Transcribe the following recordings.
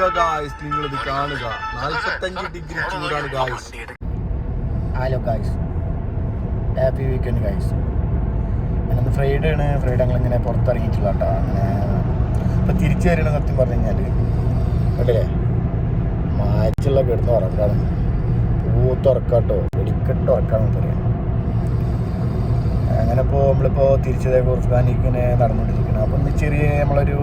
നോക്കുക ഗായ്സ് നിങ്ങൾ ഇത് കാണുക. നാൽപ്പത്തഞ്ച് ഡിഗ്രി ചൂടാണ് guys hello guys happy weekend guys ഞാനന്ന് ഫ്രൈഡേ ആണ്. ഫ്രൈഡേ ഞങ്ങൾ ഇങ്ങനെ പുറത്തിറങ്ങിയിട്ടില്ല കേട്ടോ അങ്ങനെ ഇപ്പം തിരിച്ചു വരണ സത്യം പറഞ്ഞു കഴിഞ്ഞാൽ അല്ലേ മാച്ചുള്ള കിടന്ന് ഉറക്കാണ് പൂത്തുറക്കാട്ടോ വെടിക്കെട്ട് ഉറക്കാന്ന് പറയാം അങ്ങനെ ഇപ്പോൾ നമ്മളിപ്പോൾ തിരിച്ചതേ കുർഫാനിക്കിങ്ങനെ നടന്നുകൊണ്ടിരിക്കണം അപ്പം ചെറിയ നമ്മളൊരു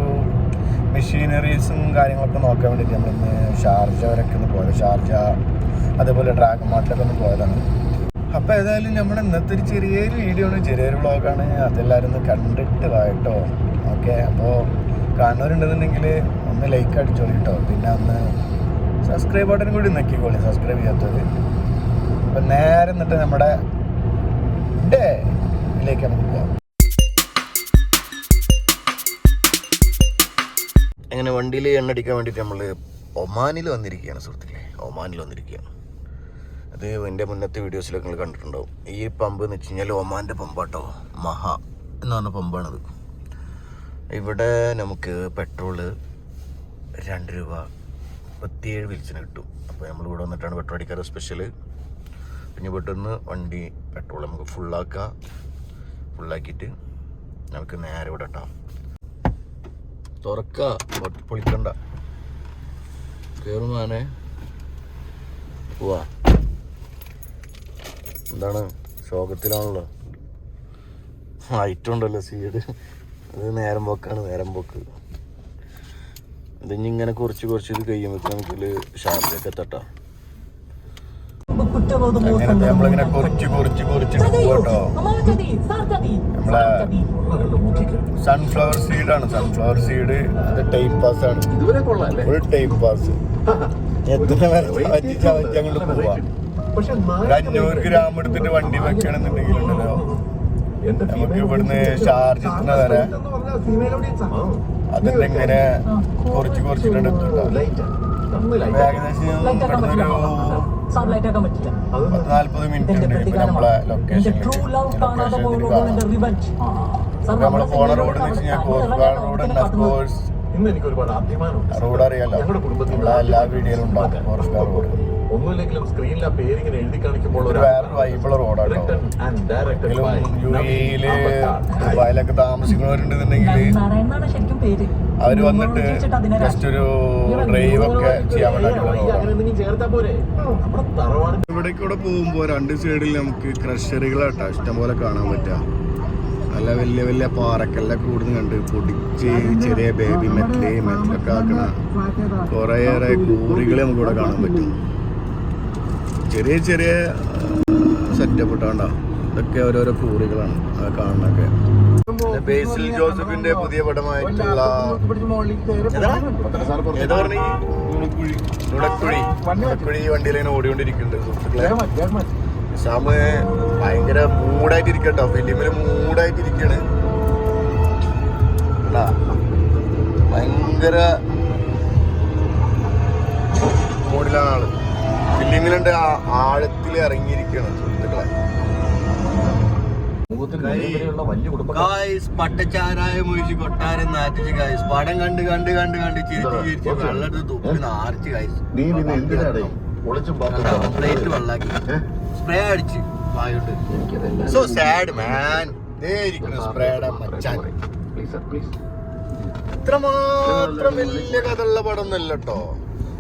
മെഷീനറീസും കാര്യങ്ങളൊക്കെ നോക്കാൻ വേണ്ടിയിട്ട് നമ്മളിന്ന് ഷാർജ വരൊക്കെ ഒന്ന് പോയത്. ഷാർജ അതേപോലെ ഡ്രാഗൺ മാർട്ടിലൊക്കെ ഒന്ന് പോയതാണ്. അപ്പോൾ ഏതായാലും നമ്മൾ ഇന്നത്തെ ഒരു ചെറിയൊരു വീഡിയോ ആണ്. ചെറിയൊരു വ്ളോഗാണ് അതെല്ലാവരും ഒന്ന് കണ്ടിട്ട് വായിട്ടോ ഓക്കെ അപ്പോൾ കാണുന്നവരുണ്ടെന്നുണ്ടെങ്കിൽ ഒന്ന് ലൈക്ക് അടിച്ചോളി കേട്ടോ. പിന്നെ ഒന്ന് സബ്സ്ക്രൈബ് ബട്ടൺ കൂടി നോക്കിക്കോളി. സബ്സ്ക്രൈബ് ചെയ്യാത്തത് അപ്പം നേരെ എന്നിട്ട് നമ്മുടെ ഡേ ഇതിലേക്ക് നമുക്ക് പോകാം അങ്ങനെ വണ്ടിയിൽ എണ്ണടിക്കാൻ വേണ്ടിയിട്ട് നമ്മൾ ഒമാനിൽ വന്നിരിക്കുകയാണ് സുഹൃത്തുക്കളെ. ഒമാനിൽ വന്നിരിക്കുകയാണ്. അത് എന്റെ മുന്നത്തെ വീഡിയോസിലൊക്കെ നിങ്ങൾ കണ്ടിട്ടുണ്ടാവും. ഈ പമ്പ് എന്ന് വെച്ച് കഴിഞ്ഞാൽ ഒമാന്റെ പമ്പാട്ടോ? മഹ എന്ന് പറഞ്ഞ പമ്പാണത്. ഇവിടെ നമുക്ക് പെട്രോൾ രണ്ട് രൂപ മുപ്പത്തിയേഴ് വിൽസിന് കിട്ടും. അപ്പോൾ നമ്മൾ ഇവിടെ വന്നിട്ടാണ് പെട്രോൾ അടിക്കാറ് സ്പെഷ്യൽ പിന്നെ പെട്ടെന്ന് വണ്ടി പെട്രോൾ നമുക്ക് ഫുള്ളാക്കാം ഫുള്ളാക്കിയിട്ട് നമുക്ക് നേരെ ഇവിടെ ഇട്ടാം തുറക്ക. പൊളിക്കണ്ട. കയറുമാനെ പോവാ. എന്താണ്? ശോകത്തിലാണല്ലോ. ആയിട്ടുണ്ടല്ലോ സീഡ്. അത് നേരം പോക്കാണ് നേരം പോക്ക്. ഇതിങ്ങനെ കുറച്ച് കുറച്ച് ഇത് കഴിയുമ്പോൾ നമുക്ക് ഷാർജൊക്കെ തട്ടാം അങ്ങനെ നമ്മളിങ്ങനെ കുറിച്ച് കുറിച്ച് കുറിച്ചിട്ട് പോകട്ടോ. നമ്മളെ സൺഫ്ലവർ സീഡാണ് സൺഫ്ലവർ സീഡ് ടൈം പാസ് ആണ്. ഫുൾ ടൈം പാസ് എത്ര അങ്ങോട്ട് പോവാ? പക്ഷെ ഒരു അഞ്ഞൂറ് ഗ്രാം എടുത്തിട്ട് വണ്ടി വെക്കണമെന്നുണ്ടെങ്കിൽ ഉണ്ടല്ലോ നമുക്ക് ഇവിടുന്ന് ഷാർജ് എത്തുന്ന വരെ അതിന്റെ ഇങ്ങനെ കുറച്ച് കുറച്ചിട്ടുണ്ട് എത്തുണ്ടാവും നമ്മളെ പോണ റോഡ് റോഡ് ഇന്ന് എനിക്ക് ഒരുപാട് അഭിമാനമുണ്ട് റോഡ് അറിയാലോ? ഞങ്ങളുടെ കുടുംബത്തിൽ എല്ലാ വീഡിയോയിലും റോഡ് ഒന്നുമില്ലെങ്കിലും സ്ക്രീനിൽ ആ പേരിങ്ങനെ എഴുതി കാണിക്കുമ്പോൾ. ദുബായിലൊക്കെ താമസിക്കുന്നവരുണ്ടെന്നുണ്ടെങ്കിൽ അവർ വന്നിട്ട് ജസ്റ്റ് ഒരു ഡ്രൈവ് ഒക്കെ ചെയ്യാൻ വേണ്ടി ഇവിടെ കൂടെ പോകുമ്പോൾ രണ്ട് സൈഡിൽ നമുക്ക് ക്രഷറുകളാട്ടോ ഇഷ്ടംപോലെ കാണാൻ പറ്റുക നല്ല വലിയ വലിയ പാറക്കെല്ലാം കൂടുന്ന കണ്ട് പൊടിച്ച് ചെറിയ ബേബി മെറ്റൽ മെറ്റലൊക്കെ ആക്കണ കുറേയേറെ കൂറികൾ നമുക്ക് ഇവിടെ കാണാൻ പറ്റും. ചെറിയ ചെറിയ സെറ്റപ്പ് ഇട്ടാണ്ടോ. ഇതൊക്കെ ഓരോരോ കൂറികളാണ്. അത് പിന്നെ ബേസിൽ ജോസഫിന്റെ പുതിയ പടമായിട്ടുള്ള ഏതാ? പറഞ്ഞ? നുണക്കുഴി. നുണക്കുഴി. വണ്ടിയിൽ ഇങ്ങനെ ഓടിക്കൊണ്ടിരിക്കുന്നുണ്ട് സുഹൃത്തുക്കളെ. നിസാമ് ഭയങ്കര മൂഡായിട്ട് ഇരിക്കട്ടോ ഫിലിമിൽ മൂഡായിട്ട് ഇരിക്കാണ് കണ്ടാ? ഭയങ്കര മൂഡിലാണ് ആൾ. ഫിലിമിലുണ്ട് ആ- ആഴത്തിൽ ഇറങ്ങിയിരിക്കുകയാണ് സുഹൃത്തുക്കളെ. ഗായ്സ് പട്ടച്ചാരായം ഒഴിച്ച് കൊട്ടാരം നാറ്റിച്ച് ഗായ്സ് പടം കണ്ട് കണ്ട് കണ്ട് കണ്ട് ചിരിച്ച് ചിരിച്ച് വെള്ളത്ത് തുപ്പി നാറിച്ച് ഗായ്സ് പ്ലേറ്റ് വെള്ളാക്കി സ്പ്രേ അടിച്ച് വായോട്ട് സോ സാഡ് മാൻ സ്പ്രേയുടെ മച്ചാൻ ഇത്ര മാത്രം വലിയ കഥയുള്ള പടം ഒന്നല്ല കേട്ടോ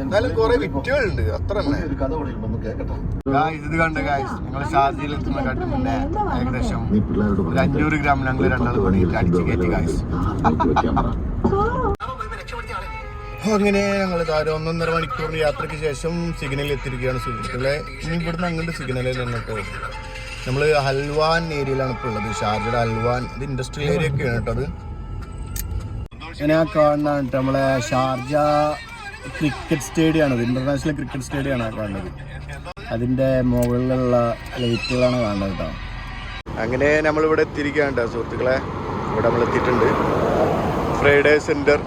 എന്നാലും കുറെ വിറ്റുകളുണ്ട്. അത്ര തന്നെ ഒരു കഥ പറയുമ്പോ കേക്കട്ടെ ഗായ്സ് ഇത് കണ്ട് ഗായ്സ് നിങ്ങൾ ഷാർജയിൽ എത്തുന്ന കാട്ടി മുന്നേ ഏകദേശം ഒരു അഞ്ഞൂറ് ഗ്രാം ഞങ്ങൾ രണ്ടാൾ പണിയിട്ട് അടിച്ചു കയറ്റി ഗായ്സ് അങ്ങനെ ഞങ്ങൾ താരം ഒന്നൊന്നര മണിക്കൂർ യാത്രയ്ക്ക് ശേഷം സിഗ്നൽ എത്തിയിരിക്കുകയാണ് സുഹൃത്തുക്കളെ. ഇനി ഇവിടുന്ന് അങ്ങോട്ട് സിഗ്നലിൽ നിന്നിട്ടോ നമ്മൾ ഹൽവാൻ ഏരിയയിലാണ് ഇപ്പോൾ ഉള്ളത്. ഷാർജയുടെ ഹൽവാൻ. ഇത് ഇൻഡസ്ട്രിയൽ ഏരിയ ഒക്കെയാണ് കേട്ടോ അത്. ഞാൻ ആ കാണുന്നതാണ് നമ്മളെ ഷാർജ ക്രിക്കറ്റ് സ്റ്റേഡിയം ആണ് ഇന്റർനാഷണൽ ക്രിക്കറ്റ് സ്റ്റേഡിയം ആണ് കാണുന്നത്. അതിന്റെ മുകളിലുള്ള ലൈറ്റുകളാണ് കാണുന്നത് കേട്ടോ. അങ്ങനെ നമ്മളിവിടെ എത്തിയിരിക്കുകയാണ് കേട്ടോ സുഹൃത്തുക്കളെ. ഇവിടെ നമ്മൾ എത്തിയിട്ടുണ്ട്. Friday centre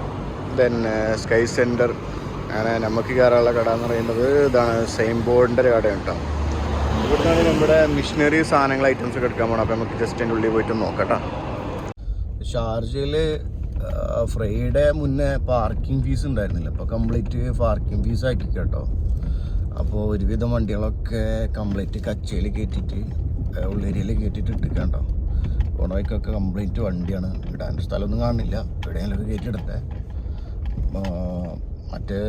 then sky centre അങ്ങനെ നമുക്ക് കയറാനുള്ള കട എന്ന് പറയുന്നത് ഇതാണ് സെയിം ബോർഡിന്റെ ഒരു കടയാണ് കേട്ടോ ഇവിടുന്നാണ് നമ്മുടെ മിഷനറി സാധനങ്ങൾ ഐറ്റംസ് ഒക്കെ എടുക്കാൻ പോകണം അപ്പോൾ നമുക്ക് ജസ്റ്റ് അതിന്റെ ഉള്ളിൽ പോയിട്ട് നോക്കട്ടോ ഷാർജയിൽ ഫ്രൈഡേ മുന്നേ പാർക്കിംഗ് ഫീസ് ഉണ്ടായിരുന്നില്ല. അപ്പോൾ കംപ്ലീറ്റ് പാർക്കിംഗ് ഫീസ് ആക്കി കേട്ടോ അപ്പോൾ ഒരുവിധം വണ്ടികളൊക്കെ കംപ്ലീറ്റ് കച്ചയിൽ കയറ്റിയിട്ട് ഉള്ളേരിയയിൽ കയറ്റിയിട്ട് ഇട്ടിക്കണ്ടോ പോണ വഴിക്കൊക്കെ കംപ്ലീറ്റ് വണ്ടിയാണ്. ഇടാൻ സ്ഥലമൊന്നും കാണില്ല എവിടെയെങ്കിലും കയറ്റിയെടുത്തേ മറ്റേ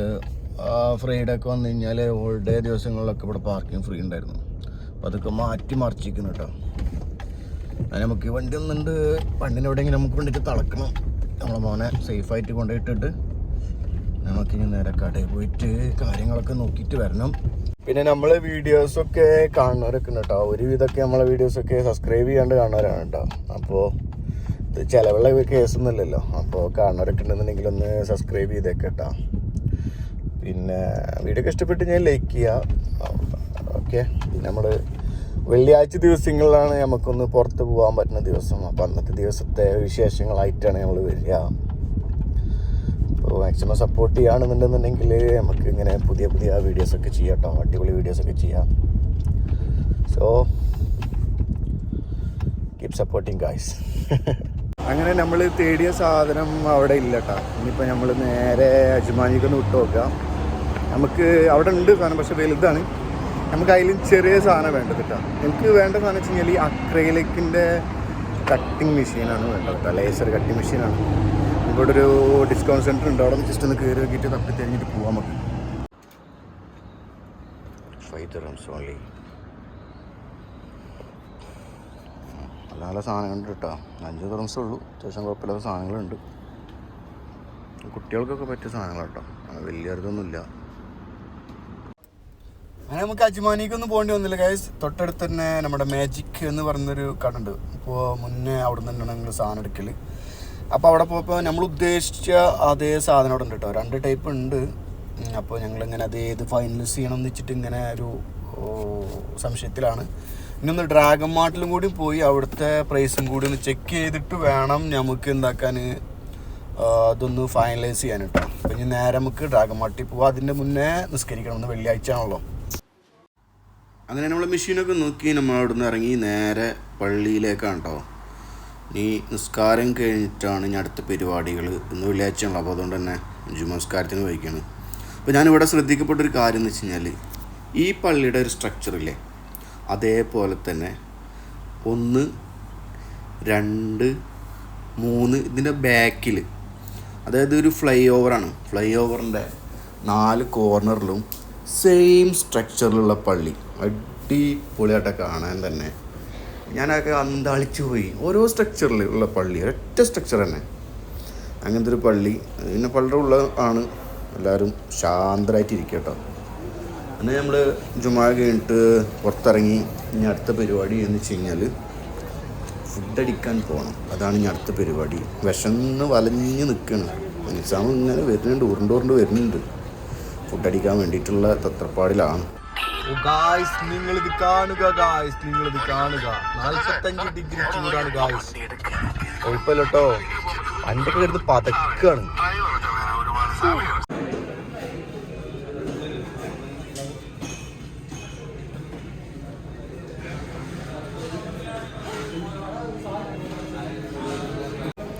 ഫ്രൈഡേ ഒക്കെ വന്നു കഴിഞ്ഞാൽ ഹോളിഡേ ദിവസങ്ങളിലൊക്കെ ഇവിടെ പാർക്കിംഗ് ഫ്രീ ഉണ്ടായിരുന്നു. അപ്പോൾ അതൊക്കെ മാറ്റി മറിച്ചിരിക്കുന്നു കേട്ടോ. നമുക്ക് വണ്ടി ഒന്നുണ്ട്. വണ്ടിനെവിടെയെങ്കിലും നമുക്ക് വേണ്ടിയിട്ട് തളക്കണം. നമ്മളെ മോനെ സേഫായിട്ട് കൊണ്ടുപോയിട്ടിട്ട് നമുക്ക് ഇനി നേരെ കടയിൽ പോയിട്ട് കാര്യങ്ങളൊക്കെ നോക്കിയിട്ട് വരണം. പിന്നെ നമ്മളെ വീഡിയോസൊക്കെ കാണുന്നവരൊക്കെ ഉണ്ട് കേട്ടോ. ഒരുവിധമൊക്കെ നമ്മളെ വീഡിയോസൊക്കെ സബ്സ്ക്രൈബ് ചെയ്യാണ്ട് കാണുന്നവരാണ് കേട്ടോ. അപ്പോൾ ഇത് ചിലവുള്ള കേസൊന്നുമില്ലല്ലോ. അപ്പോൾ കാണുന്നവരൊക്കെ ഉണ്ടെന്നുണ്ടെങ്കിൽ ഒന്ന് സബ്സ്ക്രൈബ് ചെയ്തേക്ക് കേട്ടോ. പിന്നെ വീഡിയോ ഒക്കെ ഇഷ്ടപ്പെട്ട് ഞാൻ ലൈക്ക് ചെയ്യുക. ഓക്കെ. പിന്നെ നമ്മൾ വെള്ളിയാഴ്ച ദിവസങ്ങളിലാണ് നമുക്കൊന്ന് പുറത്ത് പോകാൻ പറ്റുന്ന ദിവസം. അപ്പോൾ അന്നത്തെ ദിവസത്തെ വിശേഷങ്ങളായിട്ടാണ് നമ്മൾ വരിക. അപ്പോൾ മാക്സിമം സപ്പോർട്ട് ചെയ്യുകയാണെന്നുണ്ടെന്നുണ്ടെങ്കിൽ നമുക്ക് ഇങ്ങനെ പുതിയ പുതിയ വീഡിയോസൊക്കെ ചെയ്യാം കേട്ടോ അടിപൊളി വീഡിയോസൊക്കെ ചെയ്യാം. സോ കീപ് സപ്പോർട്ടിങ് ഗായ്സ് അങ്ങനെ നമ്മൾ തേടിയ സാധനം അവിടെ ഇല്ല കേട്ടോ ഇനിയിപ്പോൾ നമ്മൾ നേരെ അജ്മാനിക്കൊന്ന് വിട്ടു നോക്കാം. നമുക്ക് അവിടെ ഉണ്ട് സാധനം പക്ഷെ വലുതാണ്. നമുക്ക് അതിൽ ചെറിയ സാധനം വേണ്ടത് കേട്ടോ. എനിക്ക് വേണ്ട സാധനം വെച്ച് കഴിഞ്ഞാൽ ഈ അക്രൈലിക്കിന്റെ കട്ടിങ് മെഷീനാണ് വേണ്ടത് കേട്ടോ. ലേസർ കട്ടിങ് മെഷീനാണ് ഇവിടെ ഒരു ഡിസ്കൗണ്ട് സെന്റർ ഉണ്ട്. അവിടെ ജസ്റ്റ് ഒന്ന് കയറി നോക്കിയിട്ട് തപ്പി തിരിഞ്ഞിട്ട് പോകാൻ നമുക്ക്. ഫൈവ് ഓൺലി നല്ല നല്ല സാധനങ്ങളുണ്ട് കേട്ടോ. അഞ്ച് തുറംസേ ഉള്ളൂ. അത്യാവശ്യം കുഴപ്പമില്ലാത്ത സാധനങ്ങളുണ്ട്. കുട്ടികൾക്കൊക്കെ പറ്റിയ സാധനങ്ങളാണ് കേട്ടോ. വലിയ ഇതൊന്നുമില്ല അങ്ങനെ നമുക്ക് അജ്മാനിക്ക് ഒന്നും പോകേണ്ടി വന്നില്ല. ഗൈസ് തൊട്ടടുത്ത് തന്നെ നമ്മുടെ മാജിക് എന്ന് പറയുന്നൊരു കട ഉണ്ട് അപ്പോൾ മുന്നേ അവിടെ നിന്ന് തന്നെയാണ് ഞങ്ങൾ സാധനം എടുക്കൽ അപ്പോൾ അവിടെ പോയപ്പോൾ നമ്മൾ ഉദ്ദേശിച്ച അതേ സാധനം അവിടെ ഉണ്ട് കേട്ടോ രണ്ട് ടൈപ്പ് ഉണ്ട്. അപ്പോൾ ഞങ്ങളിങ്ങനെ അത് ഏത് ഫൈനലൈസ് ചെയ്യണം എന്ന് വെച്ചിട്ട് ഇങ്ങനെ ഒരു സംശയത്തിലാണ്. ഇനി ഒന്ന് ഡ്രാഗൺ മാർട്ടിലും കൂടി പോയി അവിടുത്തെ പ്രൈസും കൂടി ഒന്ന് ചെക്ക് ചെയ്തിട്ട് വേണം നമുക്ക് എന്താക്കാൻ അതൊന്ന് ഫൈനലൈസ് ചെയ്യാൻ കേട്ടോ. അപ്പം ഇനി നേരെ നമുക്ക് ഡ്രാഗൺ മാർട്ടിൽ പോവാം. അതിന്റെ മുന്നേ നിസ്കരിക്കണം. ഒന്ന് വെള്ളിയാഴ്ച ആണല്ലോ അങ്ങനെ നമ്മൾ മെഷീനൊക്കെ നോക്കി നമ്മൾ അവിടെ നിന്ന് ഇറങ്ങി നേരെ പള്ളിയിലേക്കാണ് കേട്ടോ ഇനി നിസ്കാരം കഴിഞ്ഞിട്ടാണ് ഇനി അടുത്ത പരിപാടികൾ ഇന്ന് വെള്ളിയാഴ്ചയാണല്ലോ അപ്പോൾ അതുകൊണ്ട് തന്നെ ജുമസ്കാരത്തിന് വഹിക്കുകയാണ് അപ്പോൾ ഞാനിവിടെ ശ്രദ്ധിക്കപ്പെട്ട ഒരു കാര്യം എന്ന് വെച്ച് കഴിഞ്ഞാൽ ഈ പള്ളിയുടെ ഒരു സ്ട്രക്ചറില്ലേ അതേപോലെ തന്നെ ഒന്ന് രണ്ട് മൂന്ന് ഇതിന്റെ ബാക്കിൽ അതായത് ഒരു ഫ്ലൈ ഓവറാണ് ഫ്ലൈ ഓവറിന്റെ നാല് കോർണറിലും സെയിം സ്ട്രക്ചറിലുള്ള പള്ളി. അടിപൊളിയായിട്ട് കാണാൻ തന്നെ. ഞാനൊക്കെ അന്താളിച്ചു പോയി. ഓരോ സ്ട്രക്ചറിൽ ഉള്ള പള്ളി ഒറ്റ സ്ട്രക്ചർ തന്നെ. അങ്ങനത്തെ ഒരു പള്ളി. പിന്നെ പള്ളിയുടെ ഉള്ള ആണ് എല്ലാവരും ശാന്തരായിട്ടിരിക്കുക കേട്ടോ. അങ്ങനെ നമ്മൾ ജുമാ കഴിഞ്ഞിട്ട് പുറത്തിറങ്ങി ഇനി അടുത്ത പരിപാടി എന്ന് വെച്ച് കഴിഞ്ഞാൽ ഫുഡ് അടിക്കാൻ പോകണം അതാണ് ഇനി അടുത്ത പരിപാടി. വിശന്ന് വലഞ്ഞ് നിൽക്കണം എക്സാം ഇങ്ങനെ വരുന്നുണ്ട് ഉരുണ്ട് ഉരുണ്ട് വരുന്നുണ്ട്. ഫുഡ് അടിക്കാൻ വേണ്ടിയിട്ടുള്ള തത്രപ്പാടിലാണ്. ഗായ്സ് നിങ്ങൾ ഇത് കാണുക ഗായ്സ് നിങ്ങൾ ഇത് കാണുക. നാൽപ്പത്തഞ്ച് ഡിഗ്രി ചൂടാണ് ഗായ്സ് കുഴപ്പമില്ല കേട്ടോ പണ്ടൊക്കെ എടുത്ത് പതക്കാണ്.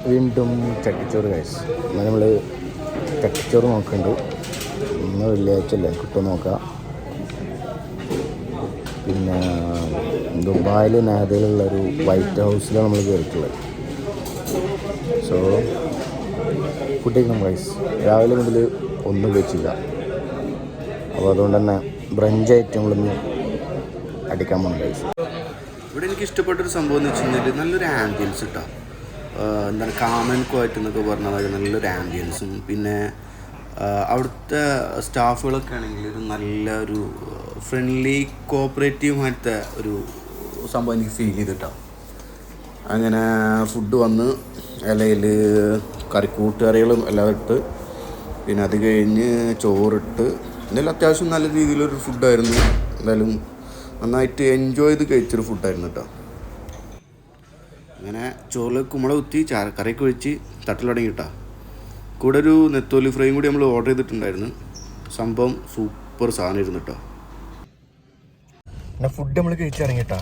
വീണ്ടും ചട്ടിച്ചോറ് കഴിച്ചു നമ്മൾ ചട്ടിച്ചോറ് നോക്കുന്നുണ്ട് ഇന്ന് വെള്ളിയാഴ്ച അല്ലേ? കിട്ടും നോക്കാം. പിന്നെ ദുബായിൽ നാദയിലുള്ള ഒരു വൈറ്റ് ഹൗസിലാണ് നമ്മൾ കയറിയിട്ടുള്ളത്. സോ കുട്ടിക്കും റൈസ് രാവിലെ മുതൽ ഒന്നും കഴിച്ചില്ല. അപ്പോൾ അതുകൊണ്ട് തന്നെ ബ്രഞ്ച് ഐറ്റങ്ങളൊന്നും അടിക്കാൻ പോകുന്നു ഗൈസ് ഇവിടെ എനിക്ക് ഇഷ്ടപ്പെട്ടൊരു സംഭവം എന്ന് വെച്ച് കഴിഞ്ഞാൽ നല്ലൊരു ആംബിയൻസ് കിട്ടാം എന്താണ് കാമൻ ക്വാറ്റ് എന്നൊക്കെ പറഞ്ഞ മാതിരി നല്ലൊരു ആംബിയൻസും പിന്നെ അവിടുത്തെ സ്റ്റാഫുകളൊക്കെ ആണെങ്കിൽ ഒരു നല്ല ഒരു ഫ്രണ്ട്ലി കോപ്പറേറ്റീവുമായിട്ട് ഒരു സംഭവം എനിക്ക് ഫീൽ ചെയ്തിട്ടാണ് അങ്ങനെ ഫുഡ് വന്ന് ഇലയിൽ കറിക്കൂട്ടുകറികളും എല്ലാം ഇട്ട് പിന്നെ അത് കഴിഞ്ഞ് ചോറിട്ട് എന്തായാലും അത്യാവശ്യം നല്ല രീതിയിലൊരു ഫുഡായിരുന്നു എന്തായാലും നന്നായിട്ട് എൻജോയ് ചെയ്ത് കഴിച്ചൊരു ഫുഡായിരുന്നു കേട്ടോ അങ്ങനെ ചോറിൽ കുമ്പള കുത്തി ചാ കറിയൊക്കെ ഒഴിച്ച് തട്ടിൽ തുടങ്ങി കേട്ടോ കൂടെ ഒരു നെത്തോലി ഫ്രൈയും കൂടി നമ്മൾ ഓർഡർ ചെയ്തിട്ടുണ്ടായിരുന്നു. സംഭവം സൂപ്പർ സാധനം ഇരുന്നു കേട്ടോ പിന്നെ ഫുഡ് നമ്മൾ കഴിച്ചിറങ്ങിട്ടാ.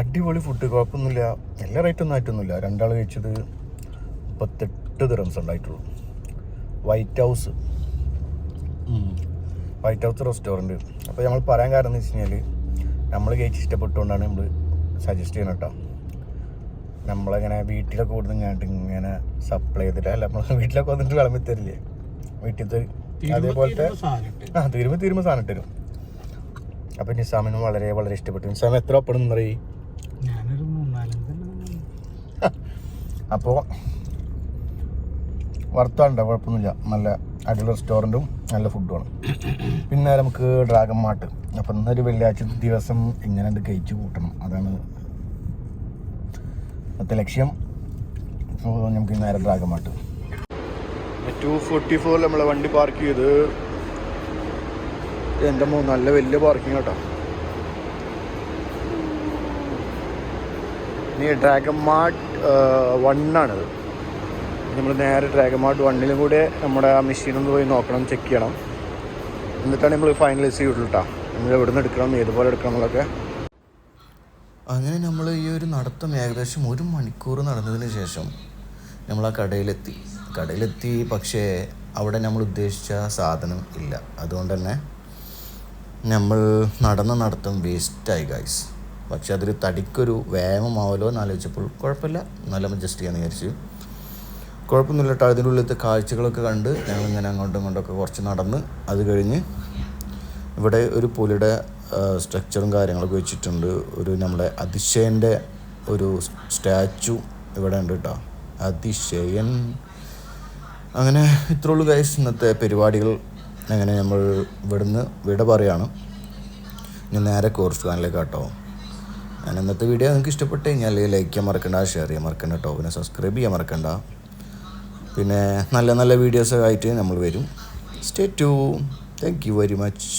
അടിപൊളി ഫുഡ് കുഴപ്പമൊന്നുമില്ല എല്ലാ റേറ്റ് ഒന്നും ആയിട്ടൊന്നുമില്ല. രണ്ടാൾ കഴിച്ചത് മുപ്പത്തെട്ട് ദിറംസ് ഉണ്ടായിട്ടുള്ളൂ. White house white house restaurant അപ്പോൾ നമ്മൾ പറയാൻ കാരണം എന്ന് വെച്ച് കഴിഞ്ഞാൽ നമ്മൾ കഴിച്ച് ഇഷ്ടപ്പെട്ടുകൊണ്ടാണ് നമ്മൾ സജസ്റ്റ് ചെയ്യണം കേട്ടോ നമ്മളിങ്ങനെ വീട്ടിലൊക്കെ കൊടുത്ത് ഇങ്ങോട്ട് ഇങ്ങനെ സപ്ലൈ ചെയ്തിട്ട് അല്ല നമ്മൾ വീട്ടിലൊക്കെ വന്നിട്ട് വിളമ്പി തരില്ലേ? വീട്ടിലത്തെ അതേപോലത്തെ ആ തീരുമ്പോൾ തീരുമ്പോൾ സാധനം തരും. അപ്പം നിസാമിന് വളരെ വളരെ ഇഷ്ടപ്പെട്ടു. നിസാം എത്ര ഒപ്പം നിന്നറിയി ഞാനൊരു മൂന്നാലഞ്ചെണ്ണം അപ്പോൾ വർത്താനുണ്ടോ കുഴപ്പമൊന്നുമില്ല. നല്ല അടിയുള്ള റെസ്റ്റോറന്റും നല്ല ഫുഡുമാണ് പിന്നെ നമുക്ക് ഡ്രാഗൺ മാട്ട് അപ്പം ഇന്നൊരു വെള്ളിയാഴ്ച ദിവസം ഇങ്ങനെ ഉണ്ട് കഴിച്ചു കൂട്ടണം. അതാണ് ഇന്നത്തെ ലക്ഷ്യം. അപ്പോൾ നമുക്ക് നേരെ ഡ്രാഗൺ മാട്ട് ടു ഫോർട്ടി ഫോറിൽ നമ്മളെ വണ്ടി പാർക്ക് ചെയ്ത് എന്റെ മോ നല്ല വലിയ പാർക്കിംഗ് കേട്ടോ ഇനി ഡ്രാഗൺ മാർട്ട് വണ്ണാണിത് നമ്മൾ നേരെ ഡ്രാഗൺ മാർട്ട് വണ്ണിലും കൂടെ നമ്മുടെ ആ മെഷീൻ ഒന്ന് പോയി നോക്കണം ചെക്ക് ചെയ്യണം. എന്നിട്ടാണ് നമ്മൾ ഫൈനലൈസ് ചെയ്യുള്ളൂ കേട്ടോ നമ്മൾ എവിടെ നിന്ന് എടുക്കണം ഏതുപോലെ എടുക്കണം എന്നുള്ളതൊക്കെ അങ്ങനെ നമ്മൾ ഈ ഒരു നടത്തം ഏകദേശം ഒരു മണിക്കൂർ നടന്നതിന് ശേഷം നമ്മൾ ആ കടയിലെത്തി. കടയിലെത്തി പക്ഷേ അവിടെ നമ്മൾ ഉദ്ദേശിച്ച സാധനം ഇല്ല. അതുകൊണ്ട് തന്നെ നമ്മൾ നടന്ന നടത്തം വേസ്റ്റായി ഗൈസ് പക്ഷെ അതൊരു തടിക്കൊരു വ്യായാമമാവല്ലോ എന്നാലോചിച്ചപ്പോൾ കുഴപ്പമില്ല. നല്ല അഡ്ജസ്റ്റ് ചെയ്യാൻ വിചാരിച്ചു. കുഴപ്പമൊന്നുമില്ല കേട്ടോ. അതിന്റെ ഉള്ളിലത്തെ കാഴ്ചകളൊക്കെ കണ്ട് ഞങ്ങളിങ്ങനെ അങ്ങോട്ടും ഇങ്ങോട്ടൊക്കെ കുറച്ച് നടന്ന് അത് കഴിഞ്ഞ് ഇവിടെ ഒരു പുലിയുടെ സ്ട്രക്ചറും കാര്യങ്ങളൊക്കെ വെച്ചിട്ടുണ്ട്. ഒരു നമ്മുടെ അതിശയന്റെ ഒരു സ്റ്റാച്ചു ഇവിടെ ഉണ്ട് കേട്ടോ. അതിശയൻ. അങ്ങനെ ഇത്രയുള്ളൂ ഗൈസ് ഇന്നത്തെ പരിപാടികൾ അങ്ങനെ നമ്മൾ ഇവിടുന്ന് വിട പറയാണ്. ഇനി നേരെ കോർസ് ഫാനിലേക്ക് കേട്ടോ ഞാൻ ഇന്നത്തെ വീഡിയോ നിങ്ങൾക്ക് ഇഷ്ടപ്പെട്ട് കഴിഞ്ഞാൽ ലൈക്ക് ചെയ്യാൻ മറക്കണ്ട ഷെയർ ചെയ്യാൻ മറക്കണ്ട കേട്ടോ പിന്നെ സബ്സ്ക്രൈബ് ചെയ്യാൻ മറക്കണ്ട. പിന്നെ നല്ല നല്ല വീഡിയോസ് ആയിട്ട് നമ്മൾ വരും. സ്റ്റേ ടു താങ്ക് യു വെരി മച്ച്